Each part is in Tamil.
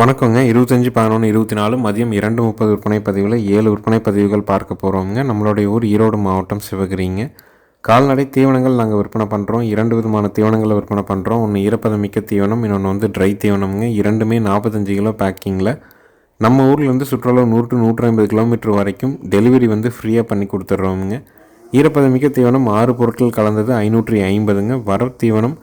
வணக்கங்க. இருபத்தஞ்சி பதினொன்று இருபத்தி நாலு மதியம் இரண்டு முப்பது விற்பனை பதிவில் ஏழு விற்பனை பதிவுகள் பார்க்க போகிறோங்க நம்மளுடைய ஊர் ஈரோடு மாவட்டம் சிவகிரிங்க. கால்நடை தீவனங்கள் நாங்கள் விற்பனை பண்ணுறோம் இரண்டு விதமான தீவனங்களை விற்பனை பண்ணுறோம் ஒன்று ஈரப்பதமிக்க தீவனம் இன்னொன்று வந்து ட்ரை தீவனம்ங்க. இரண்டுமே நாற்பத்தஞ்சு கிலோ பேக்கிங்கில் நம்ம ஊர்லேருந்து சுற்றுலா நூறு டு நூற்றி ஐம்பது கிலோமீட்டர் வரைக்கும் டெலிவரி வந்து ஃப்ரீயாக பண்ணி கொடுத்துட்றோமுங்க ஈரப்பதமிக்க தீவனம் ஆறு பொருட்கள் கலந்தது ஐநூற்றி ஐம்பதுங்க. வர தீவனம்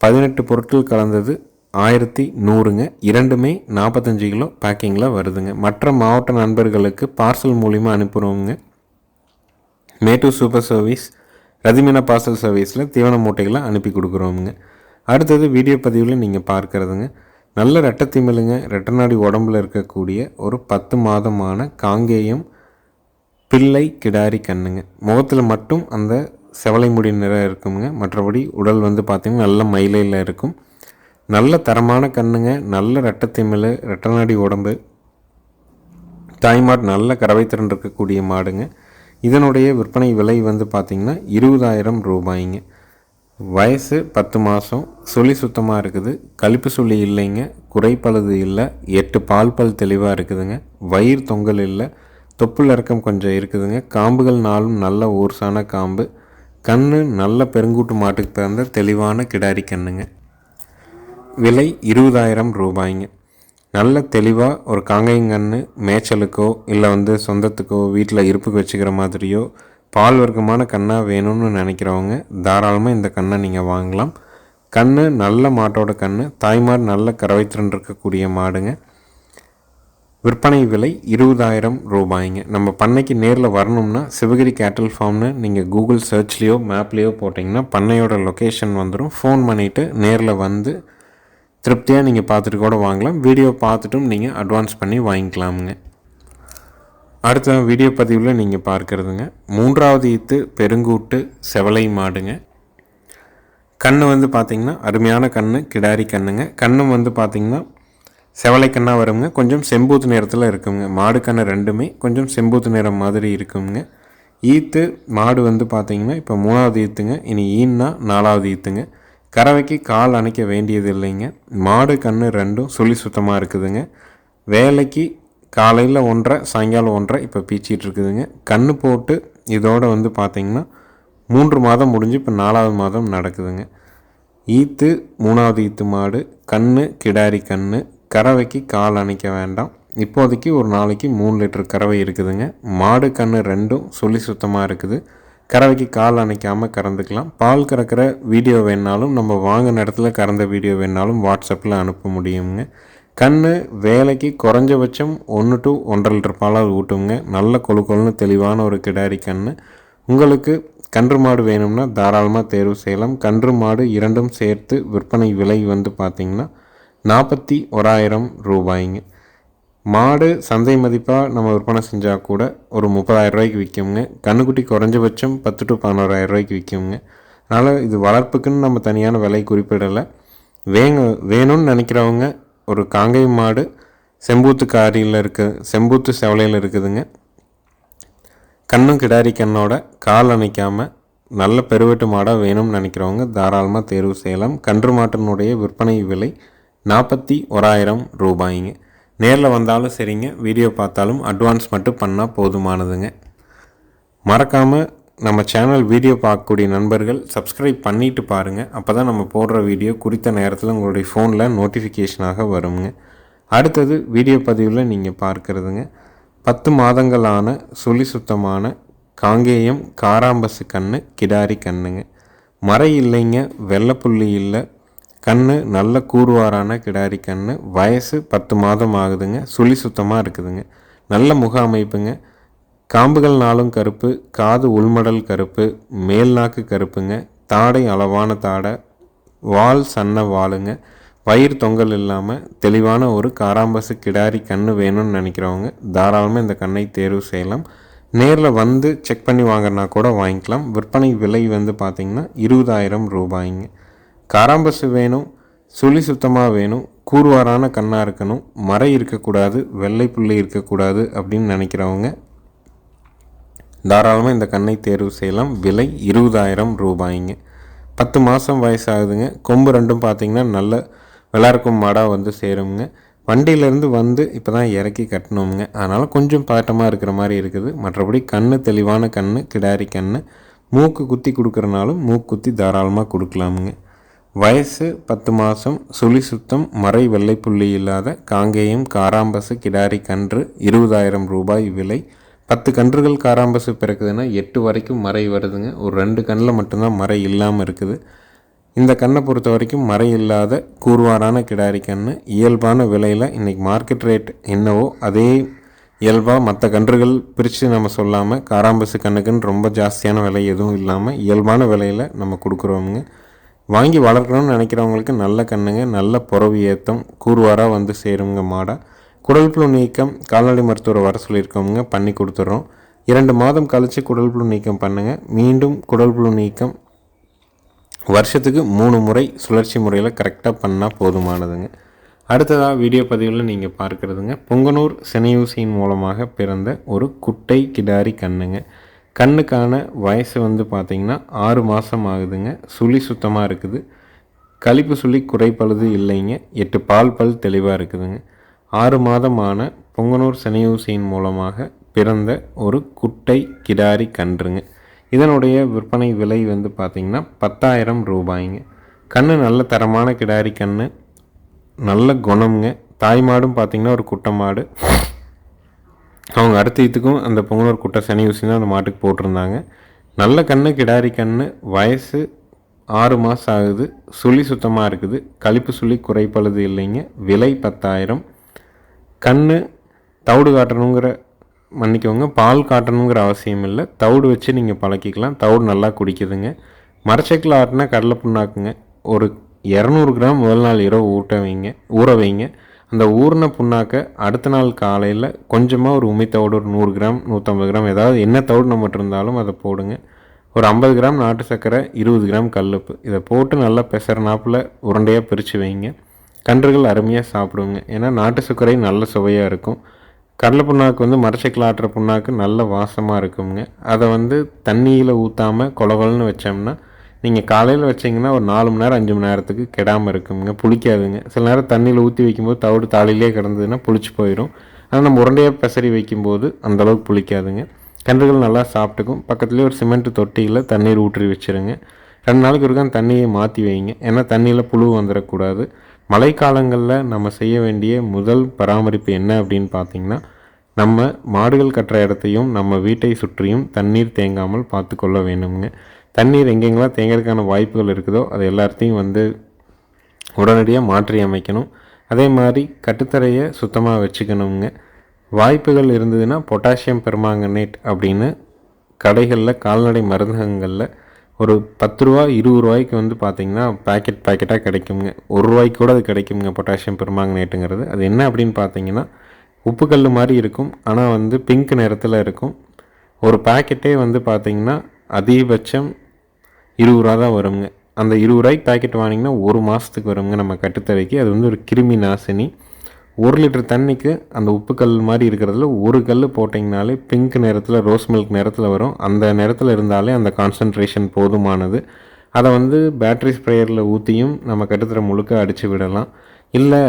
பதினெட்டு பொருட்கள் கலந்தது ஆயிரத்தி நூறுங்க. இரண்டுமே நாற்பத்தஞ்சு கிலோ பேக்கிங்கில் வருதுங்க. மற்ற மாவட்ட நண்பர்களுக்கு பார்சல் மூலிமா அனுப்புகிறோங்க மேட்டூர் சூப்பர் சர்வீஸ் ரதிமினா பார்சல் சர்வீஸில் தீவன மூட்டைகளை அனுப்பி கொடுக்குறோமுங்க. அடுத்தது வீடியோ பதிவில் நீங்கள் பார்க்குறதுங்க. நல்ல ரெட்டத்திமிழுங்க ரெட்டநாடி உடம்புல இருக்கக்கூடிய ஒரு பத்து மாதமான காங்கேயம் பிள்ளை கிடாரி கண்ணுங்க. முகத்தில் மட்டும் அந்த செவலை முடி நிறம் இருக்குங்க மற்றபடி உடல் வந்து பார்த்திங்கன்னா நல்ல மயிலையில் இருக்கும். நல்ல தரமான கண்ணுங்க நல்ல ரெட்டத்திமிழ் ரெட்டநாடி உடம்பு. தாய்மாடு நல்ல கறவைத்திறன் இருக்கக்கூடிய மாடுங்க. இதனுடைய விற்பனை விலை வந்து பார்த்திங்கன்னா இருபதாயிரம் ரூபாய்ங்க. வயசு பத்து மாதம் சுழி சுத்தமாக இருக்குது. கழிப்பு சுழி இல்லைங்க குறைப்பழுது இல்லை எட்டு பால் பல் தெளிவாக இருக்குதுங்க. வயிறு தொங்கல் இல்லை தொப்புள் இறக்கம் கொஞ்சம் இருக்குதுங்க. காம்புகள் நாளும் நல்ல ஓர்சான காம்பு. கண் நல்ல பெருங்கூட்டு மாட்டுக்கு தகுந்த தெளிவான கிடாரி கண்ணுங்க. விலை இருபதாயிரம் ரூபாய்ங்க. நல்ல தெளிவாக ஒரு காங்கையங்கன்று மேய்ச்சலுக்கோ இல்லை வந்து சொந்தத்துக்கோ வீட்டில் இருப்புக்கு வச்சுக்கிற மாதிரியோ பால் வர்க்கமான கண்ணாக வேணும்னு நினைக்கிறவங்க தாராளமாக இந்த கண்ணை நீங்கள் வாங்கலாம். கண்ணு நல்ல மாட்டோட கண்ணு தாய்மார் நல்ல கறவைத்திறன் இருக்கக்கூடிய மாடுங்க. விற்பனை விலை இருபதாயிரம் ரூபாய்ங்க. நம்ம பண்ணைக்கு நேரில் வரணும்னா சிவகிரி கேட்டல் ஃபார்ம்னு நீங்கள் கூகுள் சர்ச்லேயோ மேப்லேயோ போட்டிங்கன்னா பண்ணையோட லொக்கேஷன் வந்துடும் ஃபோன் பண்ணிவிட்டு நேரில் வந்து திருப்தியாக நீங்கள் பார்த்துட்டு கூட வாங்கலாம். வீடியோ பார்த்துட்டும் நீங்கள் அட்வான்ஸ் பண்ணி வாங்கிக்கலாமுங்க. அடுத்த வீடியோ பதிவில் நீங்கள் பார்க்குறதுங்க. மூன்றாவது ஈத்து பெருங்கூட்டு செவலை மாடுங்க. கண் வந்து பார்த்திங்கன்னா அருமையான கண் கிடாரி கண்ணுங்க. கண்ணும் வந்து பார்த்திங்கன்னா செவலை கண்ணாக வருங்க. கொஞ்சம் செம்பூத்து நிறத்தில் இருக்குங்க. மாடு கண்ணு ரெண்டுமே கொஞ்சம் செம்பூத்து நிறம் மாதிரி இருக்குங்க. ஈத்து மாடு வந்து பார்த்திங்கன்னா இப்போ மூணாவது ஈத்துங்க. இனி ஈன்னா நாலாவது ஈத்துங்க. கறவைக்கு கால் அணைக்க வேண்டியது இல்லைங்க மாடு கன்று ரெண்டும் சுழி சுத்தமாக இருக்குதுங்க. வேலைக்கு காலையில் ஒன்றரை சாயங்காலம் ஒன்றரை இப்போ பீச்சிகிட்டு இருக்குதுங்க. கன்று போட்டு இதோட வந்து பார்த்திங்கன்னா மூன்று மாதம் முடிஞ்சு இப்போ நாலாவது மாதம் நடக்குதுங்க. ஈத்து மூணாவது ஈத்து மாடு கன்று கிடாரி கன்று கறவைக்கு கால் அணைக்க வேண்டாம். இப்போதைக்கு ஒரு நாளைக்கு மூணு லிட்டர் கறவை இருக்குதுங்க. மாடு கன்று ரெண்டும் சுழி சுத்தமாக இருக்குது. கறவைக்கு கால் அணைக்காமல் கறந்துக்கலாம். பால் கறக்கிற வீடியோ வேணாலும் நம்ம வாங்கின இடத்துல கறந்த வீடியோ வேணாலும் வாட்ஸ்அப்பில் அனுப்ப முடியுங்க. கண் வேலைக்கு குறைஞ்சபட்சம் ஒன்று டு ஒன்றரை லிட்டர் பாலால் ஊட்டுங்க. நல்ல கொழு கொழுன்னு தெளிவான ஒரு கிடாரி கண் உங்களுக்கு கன்று மாடு வேணும்னா தாராளமாக தேர்வு செய்யலாம். கன்று மாடு இரண்டும் சேர்த்து விற்பனை விலை வந்து பார்த்திங்கன்னா நாற்பத்தி ஓராயிரம் ரூபாய்ங்க. மாடு சந்தை மதிப்பாக நம்ம விற்பனை செஞ்சால் கூட ஒரு முப்பதாயிரம் ரூபாய்க்கு விற்குங்க கண்ணுக்குட்டி குறைஞ்சபட்சம் பத்து டு பதினோராயிரம் ரூபாய்க்கு விற்குங்க அதனால் இது வளர்ப்புக்குன்னு நம்ம தனியான விலை குறிப்பிடலை. வேங்க வேணும்னு நினைக்கிறவங்க ஒரு காங்கை மாடு செம்பூத்து காரியில் இருக்கு செம்பூத்து செவலையில் இருக்குதுங்க. கண்ணும் கிடாரி கண்ணோட கால் அணைக்காமல் நல்ல பெருவெட்டு மாடாக வேணும்னு நினைக்கிறவங்க தாராளமாக தேர்வு செய்யலாம். கன்று மாட்டினுடைய விற்பனை விலை நாற்பத்தி ஓராயிரம் ரூபாய்ங்க. நேரில் வந்தாலும் சரிங்க வீடியோ பார்த்தாலும் அட்வான்ஸ் மட்டும் பண்ணால் போதுமானதுங்க. மறக்காமல் நம்ம சேனல் வீடியோ பார்க்கக்கூடிய நண்பர்கள் சப்ஸ்கிரைப் பண்ணிட்டு பாருங்கள் அப்போ தான் நம்ம போடுற வீடியோ குறித்த நேரத்தில் உங்களுடைய ஃபோனில் நோட்டிஃபிகேஷனாக வருங்க. அடுத்தது வீடியோ பதிவில் நீங்கள் பார்க்குறதுங்க. பத்து மாதங்களான சுழி சுத்தமான காங்கேயம் காராம்பசு கண்ணு கிடாரி கண்ணுங்க. மறை இல்லைங்க வெள்ளைப்புள்ளி இல்லை கண்ணு நல்ல கூறுவாரான கிடாரி கண்ணு வயசு பத்து மாதம் ஆகுதுங்க. சுழி சுத்தமாக இருக்குதுங்க. நல்ல முக அமைப்புங்க. காம்புகள் நாளும் கருப்பு காது உள்மடல் கருப்பு மேல் நாக்கு கருப்புங்க. தாடை அளவான தாடை வால் சன்ன வாளுங்க. வயிறு தொங்கல் இல்லாமல் தெளிவான ஒரு காராம்பசு கிடாரி கண்ணு வேணும்னு நினைக்கிறவங்க தாராளமாக இந்த கண்ணை தேர்வு செய்யலாம். நேரில் வந்து செக் பண்ணி வாங்கினா கூட வாங்கிக்கலாம். விற்பனை விலை வந்து பார்த்திங்கன்னா இருபதாயிரம் ரூபாய்ங்க. காராம்பசு வேணும் சுழி சுத்தமாக வேணும் கூறுவாரான கண்ணாக இருக்கணும் மறை இருக்கக்கூடாது வெள்ளை புள்ளி இருக்கக்கூடாது அப்படின்னு நினைக்கிறவங்க தாராளமாக இந்த கண்ணை தேர்வு செய்யலாம். விலை இருபதாயிரம் ரூபாய்ங்க. பத்து மாதம் வயசாகுதுங்க. கொம்பு ரெண்டும் பார்த்திங்கன்னா நல்ல விளாருக்கும் மாடாக வந்து சேருங்க வண்டியிலேருந்து வந்து இப்போ தான் இறக்கி கட்டணுங்க அதனால் கொஞ்சம் பதட்டமாக இருக்கிற மாதிரி இருக்குது. மற்றபடி கண் தெளிவான கண் கிடாரி கண் மூக்கு குத்தி கொடுக்குறனாலும் மூக்கு குத்தி தாராளமாக கொடுக்கலாமுங்க. வயசு பத்து மாதம் சுழி சுத்தம் மறை வெள்ளைப்புள்ளி இல்லாத காங்கேயம் காராம்பசு கிடாரி கன்று இருபதாயிரம் ரூபாய் விலை. பத்து கன்றுகள் காராம்பசு பிறக்குதுன்னா எட்டு வரைக்கும் மறை வருதுங்க. ஒரு ரெண்டு கண்ணில் மட்டும்தான் மறை இல்லாமல் இருக்குது. இந்த கண்ணை பொறுத்த வரைக்கும் மறை இல்லாத கூர்வாரான கிடாரி கன்று இயல்பான விலையில் இன்றைக்கி மார்க்கெட் ரேட் என்னவோ அதே இயல்பாக மற்ற கன்றுகள் பிரித்து நம்ம சொல்லாமல் காராம்பசு கண்ணுக்குன்னு ரொம்ப ஜாஸ்தியான விலை எதுவும் இல்லாமல் இயல்பான விலையில் நம்ம கொடுக்குறோமுங்க. வாங்கி வளர்க்கணும்னு நினைக்கிறவங்களுக்கு நல்ல கண்ணுங்க நல்ல புறவு ஏற்றம் கூறுவாராக வந்து சேருங்க மாடை. குடல் புழு நீக்கம் கால்நடை மருத்துவரை வர சொல்லியிருக்கோங்க பண்ணி கொடுத்துட்றோம் இரண்டு மாதம் கழித்து குடல் புழு நீக்கம் பண்ணுங்கள் மீண்டும் குடல் புழு நீக்கம் வருஷத்துக்கு மூணு முறை சுழற்சி முறையில் கரெக்டாக பண்ணால் போதுமானதுங்க. அடுத்ததாக வீடியோ பதிவில் நீங்கள் பார்க்குறதுங்க பொங்கனூர் செனையூசியின் மூலமாக பிறந்த ஒரு குட்டை கிடாரி கண்ணுங்க. கண்ணுக்கான வயசு வந்து பார்த்திங்கன்னா ஆறு மாதம் ஆகுதுங்க. சுழி சுத்தமாக இருக்குது. கழிப்பு சுழி குறைப்பழுது இல்லைங்க. எட்டு பால் பல் தெளிவாக இருக்குதுங்க. ஆறு மாதமான பொங்கனூர் செனையூசியின் மூலமாக பிறந்த ஒரு குட்டை கிடாரி கன்றுங்க. இதனுடைய விற்பனை விலை வந்து பார்த்திங்கன்னா பத்தாயிரம் ரூபாய்ங்க. கண் நல்ல தரமான கிடாரி கண் நல்ல குணம்ங்க. தாய் மாடும் பார்த்திங்கன்னா ஒரு குட்டை மாடு. அவங்க அடுத்த இதுக்கும் அந்த பொங்கலூர் குட்டை சனி ஊசி தான் அந்த மாட்டுக்கு போட்டிருந்தாங்க. நல்ல கண்ணு கிடாரி கண்ணு வயசு ஆறு மாதம் ஆகுது. சுழி சுத்தமாக இருக்குது. கழிப்பு சுழி குறைப்பழுது இல்லைங்க. விலை பத்தாயிரம். கண் தவிடு காட்டணுங்கிற மன்னிக்கோங்க பால் காட்டணுங்கிற அவசியம் இல்லை. தவிடு வச்சு நீங்கள் பழக்கிக்கலாம். தவிடு நல்லா குடிக்குதுங்க. மரச்சக்கில் ஆட்டினா கடலை புண்ணாக்குங்க. ஒரு இரநூறு கிராம் முதல் நாள் இரவு ஊட்ட வைங்க ஊற வைங்க. அந்த ஊர்ன புண்ணாக்க அடுத்த நாள் காலையில் கொஞ்சமாக ஒரு உமித்தோடு தவிடு ஒரு நூறு கிராம் நூற்றம்பது கிராம் ஏதாவது என்ன தவிடு நம்மகிட்ட இருந்தாலும் அதை போடுங்க. ஒரு ஐம்பது கிராம் நாட்டு சர்க்கரை இருபது கிராம் கல்லுப்பு. இதை போட்டு நல்லா பெசரனாப்பில் உருண்டையாக பிரித்து வைங்க. கன்றுகள் அருமையாக சாப்பிடுங்க. ஏன்னா நாட்டு சர்க்கரை நல்ல சுவையாக இருக்கும். கடலை புண்ணாக்கு வந்து மரச்சைக்கில் ஆட்டுற புண்ணாக்கு நல்ல வாசமாக இருக்குங்க. அதை வந்து தண்ணியில் ஊற்றாமல் கொலகொலன்னு வச்சோம்னா நீங்கள் காலையில் வச்சிங்கன்னா ஒரு நாலு மணி நேரம் அஞ்சு மணி நேரத்துக்கு கெடாமல் இருக்குங்க. புளிக்காதுங்க. சில நேரம் தண்ணியில் ஊற்றி வைக்கும்போது தவிடு தாளிலே கிடந்ததுன்னா புளிச்சு போயிடும் ஆனால் நம்ம உருண்டையாக பெசரி வைக்கும்போது அந்தளவுக்கு புளிக்காதுங்க. கன்றுகள் நல்லா சாப்பிட்டுக்கும். பக்கத்துலேயே ஒரு சிமெண்ட் தொட்டியில் தண்ணீர் ஊற்றி வச்சுருங்க. ரெண்டு நாளைக்கு ஒருக்கா தண்ணியை மாற்றி வைங்க. ஏன்னா தண்ணியில் புழு வந்துடக்கூடாது மழைக்காலங்களில் நம்ம செய்ய வேண்டிய முதல் பராமரிப்பு என்ன அப்படின்னு பார்த்தீங்கன்னா நம்ம மாடுகள் கட்டுற இடத்தையும் நம்ம வீட்டை சுற்றியும் தண்ணீர் தேங்காமல் பார்த்து கொள்ள வேணுங்க தண்ணீர் எங்கெங்கெல்லாம் தேங்கிறதுக்கான வாய்ப்புகள் இருக்குதோ அது எல்லாத்தையும் வந்து உடனடியாக மாற்றி அமைக்கணும். அதே மாதிரி கட்டுத்தரையை சுத்தமாக வச்சுக்கணுங்க. வாய்ப்புகள் இருந்ததுன்னா பொட்டாசியம் பெருமாங்கனேட் அப்படின்னு கடைகளில் கால்நடை மருந்தகங்களில் ஒரு பத்து ரூபா இருபது ரூபாய்க்கு வந்து பார்த்திங்கன்னா பேக்கெட் பேக்கெட்டாக கிடைக்குங்க. ஒரு ரூபாய்க்கு கூட அது கிடைக்குங்க பொட்டாசியம் பெருமாங்கனேட்டுங்கிறது. அது என்ன அப்படின்னு பார்த்தீங்கன்னா உப்புக்கல் மாதிரி இருக்கும். ஆனால் வந்து பிங்க் நிறத்தில் இருக்கும். ஒரு பேக்கெட்டே வந்து பார்த்திங்கன்னா அதிகபட்சம் இருபது ரூபா தான் வருங்க. அந்த இருபது ரூபாய்க்கு பேக்கெட் வாங்கினீங்கன்னா ஒரு மாதத்துக்கு வருங்க நம்ம கட்டுத்தரைக்கு. அது வந்து ஒரு கிருமி நாசினி. ஒரு லிட்டர் தண்ணிக்கு அந்த உப்பு கல் மாதிரி இருக்கிறதுல ஒரு கல் போட்டிங்கனாலே பிங்க் நிறத்தில் ரோஸ் மில்க் நிறத்தில் வரும். அந்த நேரத்தில் இருந்தாலே அந்த கான்சன்ட்ரேஷன் போதுமானது. அதை வந்து பேட்ரி ஸ்ப்ரேயரில் ஊற்றியும் நம்ம கட்டுத்தர முழுக்க அடித்து விடலாம். இல்லை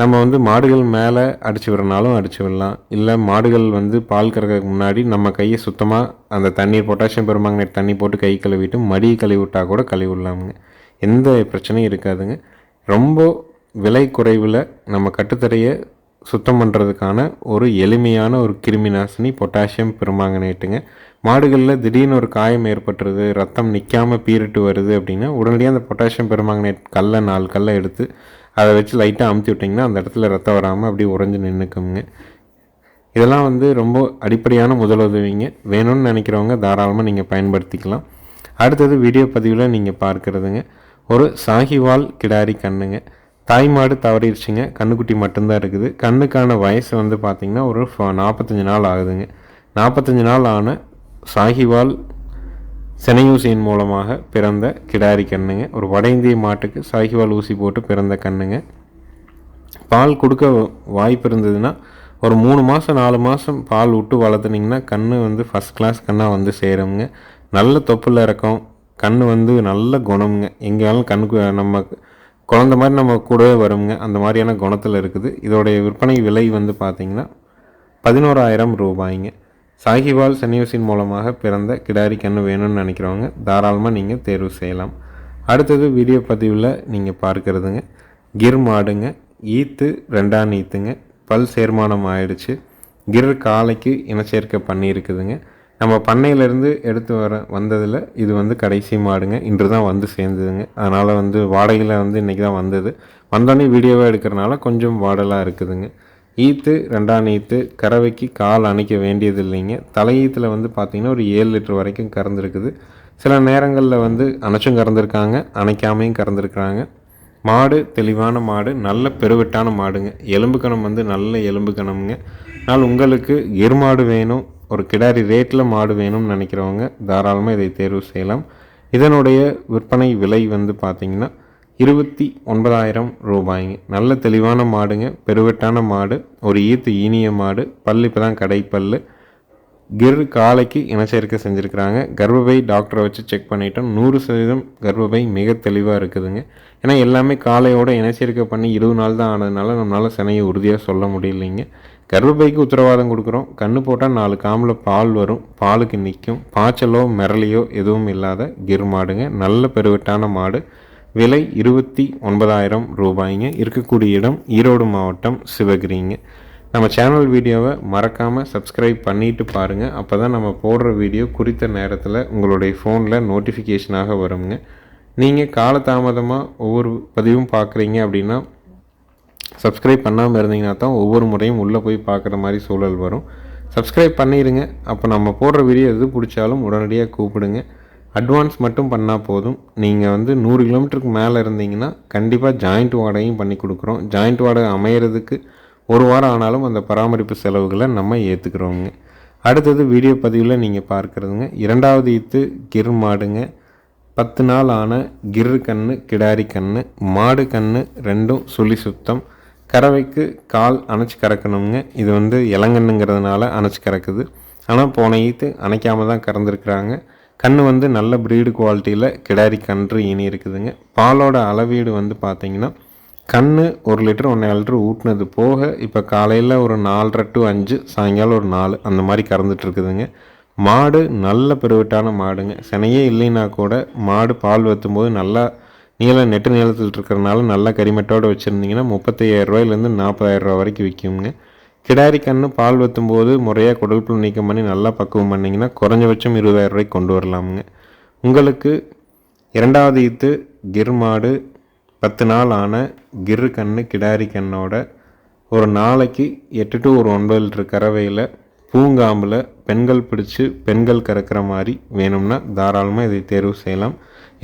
நம்ம வந்து மாடுகள் மேலே அடித்து விடுறனாலும் அடித்து விடலாம். இல்லை மாடுகள் வந்து பால் கறக்கிறதுக்கு முன்னாடி நம்ம கையை சுத்தமாக அந்த தண்ணீர் பொட்டாசியம் பெருமாங்கனேட் தண்ணி போட்டு கை கழுவிட்டு மடி கழுவி விட்டால் கூட கழுவி விடலாமுங்க எந்த பிரச்சனையும் இருக்காதுங்க. ரொம்ப விலை குறைவில் நம்ம கட்டுத்தரையை சுத்தம் பண்ணுறதுக்கான ஒரு எளிமையான ஒரு கிருமி நாசினி பொட்டாசியம் பெருமாங்கனேட்டுங்க. மாடுகளில் திடீர்னு ஒரு காயம் ஏற்பட்டுருது ரத்தம் நிற்காமல் பீரிட்டு வருது அப்படின்னா உடனடியாக அந்த பொட்டாசியம் பெருமாங்கனேட் கல்லை நாலு கல்லை எடுத்து அதை வச்சு லைட்டாக அமுத்தி விட்டிங்கன்னா அந்த இடத்துல ரத்தம் வராமல் அப்படி உறைஞ்சி நின்றுக்குங்க இதெல்லாம் வந்து ரொம்ப அடிப்படையான முதலுதவிங்க. வேணும்னு நினைக்கிறவங்க தாராளமாக நீங்கள் பயன்படுத்திக்கலாம். அடுத்தது வீடியோ பதிவில் நீங்கள் பார்க்குறதுங்க. ஒரு சாகிவால் கிடாரி கண்ணுங்க. தாய் மாடு தவறிடுச்சுங்க. கண்ணுக்குட்டி மட்டும்தான் இருக்குது. கண்ணுக்கான வயசு வந்து பார்த்திங்கன்னா ஒரு நாற்பத்தஞ்சு நாள் ஆகுதுங்க. நாற்பத்தஞ்சு நாள் ஆன சாகிவால் செனையூசியின் மூலமாக பிறந்த கிடாரி கண்ணுங்க. ஒரு வட இந்திய மாட்டுக்கு சாகிவால் ஊசி போட்டு பிறந்த கண்ணுங்க. பால் கொடுக்க வாய்ப்பு இருந்ததுன்னா ஒரு மூணு மாதம் நாலு மாதம் பால் விட்டு வளர்த்துனிங்கன்னா கண் வந்து ஃபஸ்ட் கிளாஸ் கண்ணாக வந்து சேருங்க நல்ல தொப்பில் இறக்கம் கண் வந்து நல்ல குணம்ங்க. எங்கேயாலும் கண்ணுக்கு நம்ம குழந்த மாதிரி நம்ம கூடவே வருங்க அந்த மாதிரியான குணத்தில் இருக்குது. இதோடைய விற்பனை விலை வந்து பார்த்திங்கன்னா பதினோராயிரம் ரூபாய்ங்க. சாகிவால் சன்னிவசின் மூலமாக பிறந்த கிடாரி கன்று வேணும்னு நினைக்கிறவங்க தாராளமாக நீங்கள் தேர்வு செய்யலாம். அடுத்தது வீடியோ பதிவில் நீங்கள் பார்க்குறதுங்க. கிர் மாடுங்க ஈத்து ரெண்டாம் ஈத்துங்க பல் சேர்மானம் ஆயிடுச்சு. கிர் காலைக்கு இனச்சேர்க்கை பண்ணியிருக்குதுங்க. நம்ம பண்ணையிலேருந்து எடுத்து வர வந்ததில் இது வந்து கடைசி மாடுங்க. இன்று தான் வந்து சேர்ந்ததுங்க. அதனால் வந்து வாடகையில் வந்து இன்றைக்கி தான் வந்தது. வந்தோடனே வீடியோவாக எடுக்கிறனால கொஞ்சம் வாடலாக இருக்குதுங்க. ஈத்து ரெண்டாம் ஈத்து கறவைக்கு கால் அணைக்க வேண்டியது இல்லைங்க தலையீத்தில் வந்து பார்த்திங்கன்னா ஒரு ஏழு லிட்டர் வரைக்கும் கறந்துருக்குது. சில நேரங்களில் வந்து அணைச்சும் கறந்துருக்காங்க அணைக்காமையும் கறந்துருக்குறாங்க. மாடு தெளிவான மாடு நல்ல பெருவெட்டான மாடுங்க. எலும்பு கணம் வந்து நல்ல எலும்பு கணம்ங்க. ஆனால் உங்களுக்கு எருமாடு வேணும் ஒரு கிடாரி ரேட்டில் மாடு வேணும்னு நினைக்கிறவங்க தாராளமாக இதை தேர்வு செய்யலாம். இதனுடைய விற்பனை விலை வந்து பார்த்திங்கன்னா இருபத்தி ஒன்பதாயிரம் ரூபாய்ங்க நல்ல தெளிவான மாடுங்க. பெருவெட்டான மாடு. ஒரு ஈத்து ஈனிய மாடு. பல் இப்போ தான் கடைப்பல் கிர் காலைக்கு இனச்சேர்க்கை செஞ்சுருக்கிறாங்க. கர்ப்பப்பை டாக்டரை வச்சு செக் பண்ணிட்டோம். நூறு சதவீதம் கர்ப்பப்பை மிக தெளிவாக இருக்குதுங்க. ஏன்னா எல்லாமே காலையோட இனச்சேர்க்கை பண்ணி இருபது நாள் தான் ஆனதுனால நம்மளால் சினையை உறுதியாக சொல்ல முடியலைங்க. கர்ப்பப்பைக்கு உத்தரவாதம் கொடுக்குறோம். கண்ணு போட்டால் நாலு காமில் பால் வரும். பாலுக்கு நிற்கும் பாய்ச்சலோ மிரளியோ எதுவும் இல்லாத கிர் மாடுங்க. நல்ல பெருவெட்டான மாடு. விலை இருபத்தி ஒன்பதாயிரம் ரூபாய்ங்க. இருக்கக்கூடிய இடம் ஈரோடு மாவட்டம் சிவகிரிங்க. நம்ம சேனல் வீடியோவை மறக்காமல் சப்ஸ்கிரைப் பண்ணிவிட்டு பாருங்கள் அப்போ தான் நம்ம போடுற வீடியோ குறித்த நேரத்தில் உங்களுடைய ஃபோனில் நோட்டிஃபிகேஷனாக வருங்க. நீங்கள் காலதாமதமாக ஒவ்வொரு பதிவும் பார்க்குறீங்க அப்படின்னா சப்ஸ்கிரைப் பண்ணாமல் இருந்தீங்கன்னா தான் ஒவ்வொரு முறையும் உள்ளே போய் பார்க்குற மாதிரி சூழல் வரும். சப்ஸ்கிரைப் பண்ணிடுங்க அப்போ நம்ம போடுற வீடியோ எது பிடிச்சாலும் உடனடியாக கூப்பிடுங்க. அட்வான்ஸ் மட்டும் பண்ணால் போதும். நீங்கள் வந்து நூறு கிலோமீட்டருக்கு மேலே இருந்தீங்கன்னா கண்டிப்பாக ஜாயிண்ட் வாடகையும் பண்ணி கொடுக்குறோம். ஜாயிண்ட் வாடகை அமையிறதுக்கு ஒரு வாரம் ஆனாலும் அந்த பராமரிப்பு செலவுகளை நம்ம ஏற்றுக்கிறோங்க அடுத்தது வீடியோ பதிவில் நீங்கள் பார்க்குறதுங்க. இரண்டாவது ஈத்து கிர் மாடுங்க. பத்து நாள் ஆன கிரு கன்று கிடாரி கன்று மாடு கன்று ரெண்டும் சுழி சுத்தம். கறவைக்கு கால் அணைச்சி கறக்கணுங்க. இது வந்து இளங்கண்ணுங்கிறதுனால அணைச்சி கறக்குது. ஆனால் போன ஈத்து அணைக்காமல் தான் கறந்துருக்குறாங்க. கன்று வந்து நல்ல ப்ரீடு குவாலிட்டியில் கிடாரி கன்று இனி இருக்குதுங்க. பாலோட அளவீடு வந்து பார்த்திங்கன்னா கன்று ஒரு லிட்டர் ஒன்றே லிட்டர் ஊட்டினது போக இப்போ காலையில் ஒரு நாலரை டு அஞ்சு சாயங்காலம் ஒரு நாலு அந்த மாதிரி கறந்துட்டுருக்குதுங்க மாடு நல்ல பெருவிட்டான மாடுங்க. சினையே இல்லைன்னா கூட மாடு பால் வத்தும்போது நல்லா நீளம் நெட்டு நீளத்தில் இருக்கிறனால நல்ல கரிமட்டோடு வச்சுருந்தீங்கன்னா முப்பத்தையாயிரரூவாயிலேருந்து நாற்பதாயிரரூவா வரைக்கும் விற்குங்க கிடாரி கன்று பால் வத்தும்போது முறையாக குடல் புல் நீக்கம் பண்ணி நல்லா பக்குவம் பண்ணிங்கன்னா குறைஞ்சபட்சம் இருபதாயிரம் ரூபாய்க்கு கொண்டு வரலாமுங்க. உங்களுக்கு இரண்டாவது ஈத்து கிர் மாடு பத்து நாள் ஆன கிரு கன்று கிடாரி கண்ணோட ஒரு நாளைக்கு எட்டு டு ஒரு ஒன்பது லிட்டர் கறவையில் பூங்காம்பில் பெண்கள் பிடிச்சி பெண்கள் கறக்கிற மாதிரி வேணும்னா தாராளமாக இதை தேர்வு செய்யலாம்.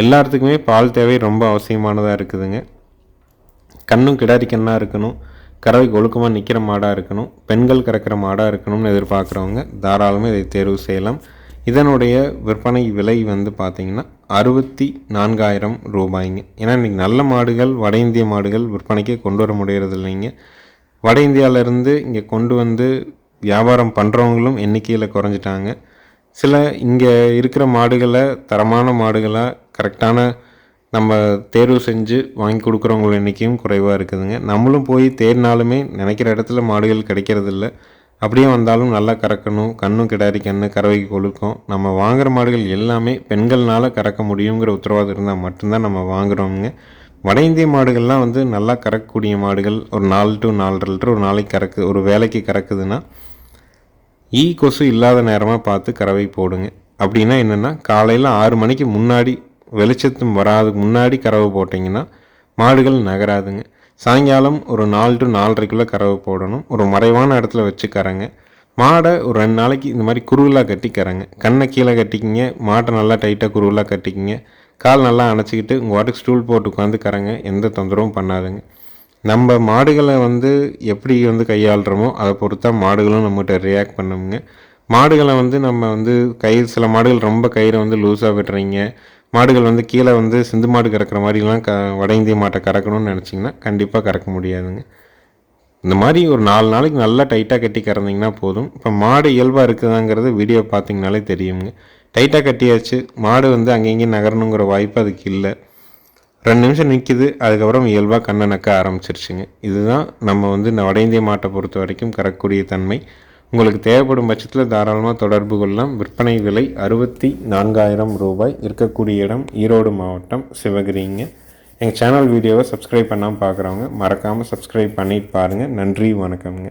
எல்லாத்துக்குமே பால் தேவை ரொம்ப அவசியமானதாக இருக்குதுங்க. கண்ணும் கிடாரி கண்ணாக இருக்கணும். கறவைக்கு ஒழுக்கமாக நிற்கிற மாடாக இருக்கணும். பெண்கள் கறக்கிற மாடாக இருக்கணும்னு எதிர்பார்க்குறவங்க தாராளமாக இதை தேர்வு செய்யலாம். இதனுடைய விற்பனை விலை வந்து பார்த்திங்கன்னா அறுபத்தி நான்காயிரம் ரூபாய்ங்க. ஏன்னா இன்றைக்கி நல்ல மாடுகள் வட இந்திய மாடுகள் விற்பனைக்கே கொண்டு வர முடிகிறது இல்லைங்க. வட இந்தியாவிலேருந்து இங்கே கொண்டு வந்து வியாபாரம் பண்ணுறவங்களும் எண்ணிக்கையில் குறைஞ்சிட்டாங்க. சில இங்கே இருக்கிற மாடுகளை தரமான மாடுகளாக கரெக்டான நம்ம தேர்வு செஞ்சு வாங்கி கொடுக்குறவங்கள எண்ணிக்கையும் குறைவாக இருக்குதுங்க. நம்மளும் போய் தேர்னாலுமே நினைக்கிற இடத்துல மாடுகள் கிடைக்கிறதில்ல. அப்படியே வந்தாலும் நல்லா கறக்கணும். கண்ணும் கிடாரி கண்ணு கறவைக்கு கொழுக்கும். நம்ம வாங்குகிற மாடுகள் எல்லாமே பெண்கள்னால் கறக்க முடியுங்கிற உத்தரவாதம் இருந்தால் மட்டும்தான் நம்ம வாங்குகிறோங்க வட இந்திய மாடுகள்லாம் வந்து நல்லா கறக்கக்கூடிய மாடுகள் ஒரு நாலு டு நாலரை லிட்டர் ஒரு நாளைக்கு கறக்கு ஒரு வேலைக்கு கறக்குதுன்னா ஈ கொசு இல்லாத நேரமாக பார்த்து கறவை போடுங்க. அப்படின்னா என்னென்னா காலையில் ஆறு மணிக்கு முன்னாடி வெளிச்சத்தும் வராது. முன்னாடி கறவை போட்டிங்கன்னா மாடுகள் நகராதுங்க. சாயங்காலம் ஒரு நாலு டு நாலரைக்குள்ளே கறவை போடணும். ஒரு மறைவான இடத்துல வச்சு கறங்க. மாடை ஒரு ரெண்டு நாளைக்கு இந்த மாதிரி குருவலாக கட்டி கறங்க. கண்ணை கீழே கட்டிக்கிங்க. மாட்டை நல்லா டைட்டாக குருவலாக கட்டிக்கிங்க. கால் நல்லா அணைச்சிக்கிட்டு உங்கள் வாட்டுக்கு ஸ்டூல் போட்டு உட்காந்து கறங்க. எந்த தொந்தரவும் பண்ணாதுங்க. நம்ம மாடுகளை வந்து எப்படி வந்து கையாளுறோமோ அதை பொறுத்தா மாடுகளும் நம்மகிட்ட ரியாக்ட் பண்ணுங்க. மாடுகளை வந்து நம்ம வந்து கை சில மாடுகள் ரொம்ப கயிறை வந்து லூஸாக விடுறீங்க. மாடுகள் வந்து கீழே வந்து சிந்து மாடு கறக்கிற மாதிரிலாம் க வட இந்திய மாட்டை கறக்கணும்னு நினச்சிங்கன்னா கண்டிப்பாக கறக்க முடியாதுங்க. இந்த மாதிரி ஒரு நாலு நாளைக்கு நல்லா டைட்டாக கட்டி கறந்தீங்கன்னா போதும். இப்போ மாடு இயல்பாக இருக்குதாங்கிறது வீடியோ பார்த்தீங்கனாலே தெரியுங்க. டைட்டாக கட்டியாச்சு. மாடு வந்து அங்கேயும் நகரணுங்கிற வாய்ப்பு அதுக்கு இல்லை. ரெண்டு நிமிஷம் நிற்கிது அதுக்கப்புறம் இயல்பாக கண்ணை நக்க ஆரம்பிச்சிருச்சுங்க. இதுதான் நம்ம வந்து இந்த வட இந்திய மாட்டை பொறுத்த வரைக்கும் கறக்கக்கூடிய தன்மை. உங்களுக்கு தேவைப்படும் பட்சத்தில் தாராளமாக தொடர்பு கொள்ளலாம். விற்பனை விலை அறுபத்தி நான்காயிரம் ரூபாய். இருக்கக்கூடிய இடம் ஈரோடு மாவட்டம் சிவகிரிங்க. எங்கள் சேனல் வீடியோவை சப்ஸ்கிரைப் பண்ணாமல் பார்க்குறவங்க மறக்காமல் சப்ஸ்கிரைப் பண்ணிட்டு பாருங்கள் நன்றி வணக்கம்ங்க.